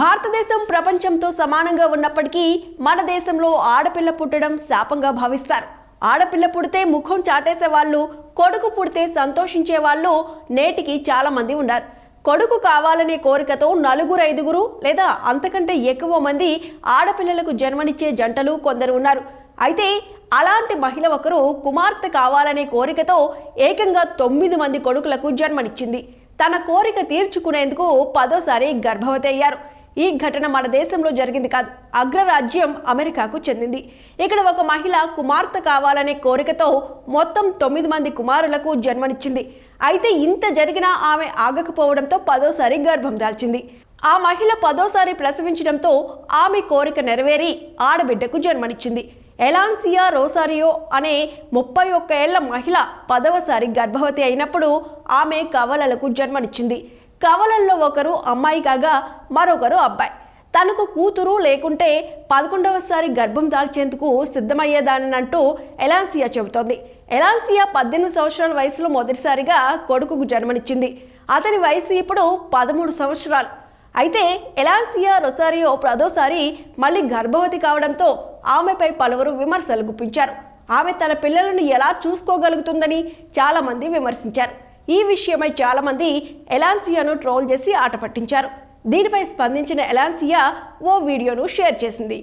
భారతదేశం ప్రపంచంతో సమానంగా ఉన్నప్పటికీ మన దేశంలో ఆడపిల్ల పుట్టడం శాపంగా భావిస్తారు. ఆడపిల్ల పుడితే ముఖం చాటేసే వాళ్ళు కొడుకు పుడితే సంతోషించే వాళ్ళు నేటికి చాలామంది ఉన్నారు. కొడుకు కావాలనే కోరికతో నలుగురు ఐదుగురు లేదా అంతకంటే ఎక్కువ మంది ఆడపిల్లలకు జన్మనిచ్చే జంటలు కొందరు ఉన్నారు. అయితే అలాంటి మహిళ ఒకరు కుమార్తె కావాలనే కోరికతో ఏకంగా తొమ్మిది మంది కొడుకులకు జన్మనిచ్చింది. తన కోరిక తీర్చుకునేందుకు పదోసారి గర్భవతి అయ్యారు. ఈ ఘటన మన దేశంలో జరిగింది కాదు అగ్రరాజ్యం అమెరికాకు చెందింది. ఇక్కడ ఒక మహిళ కుమార్తె కావాలనే కోరికతో మొత్తం తొమ్మిది మంది కుమారులకు జన్మనిచ్చింది. అయితే ఇంత జరిగినా ఆమె ఆగకపోవడంతో పదోసారి గర్భం దాల్చింది. ఆ మహిళ పదోసారి ప్రసవించడంతో ఆమె కోరిక నెరవేరి ఆడబిడ్డకు జన్మనిచ్చింది. ఎలాన్సియా రోసారియో అనే ముప్పై ఒక్క ఏళ్ళ మహిళ పదవసారి గర్భవతి అయినప్పుడు ఆమె కవలలకు జన్మనిచ్చింది. కవలల్లో ఒకరు అమ్మాయి కాగా మరొకరు అబ్బాయి. తనకు కూతురు లేకుంటే పదకొండవసారి గర్భం దాల్చేందుకు సిద్ధమయ్యేదానంటూ ఎలాన్సియా చెబుతోంది. ఎలాన్సియా పద్దెనిమిది సంవత్సరాల వయసులో మొదటిసారిగా కొడుకుకు జన్మనిచ్చింది. అతని వయసు ఇప్పుడు పదమూడు సంవత్సరాలు. అయితే ఎలాన్సియా రొసారియో పదోసారి మళ్ళీ గర్భవతి కావడంతో ఆమెపై పలువురు విమర్శలు గుప్పించారు. ఆమె తన పిల్లలను ఎలా చూసుకోగలుగుతుందని చాలామంది విమర్శించారు. ఈ విషయమై చాలామంది ఎలాన్సియాను ట్రోల్ చేసి ఆట పట్టించారు. దీనిపై స్పందించిన ఎలాన్సియా ఓ వీడియోను షేర్ చేసింది.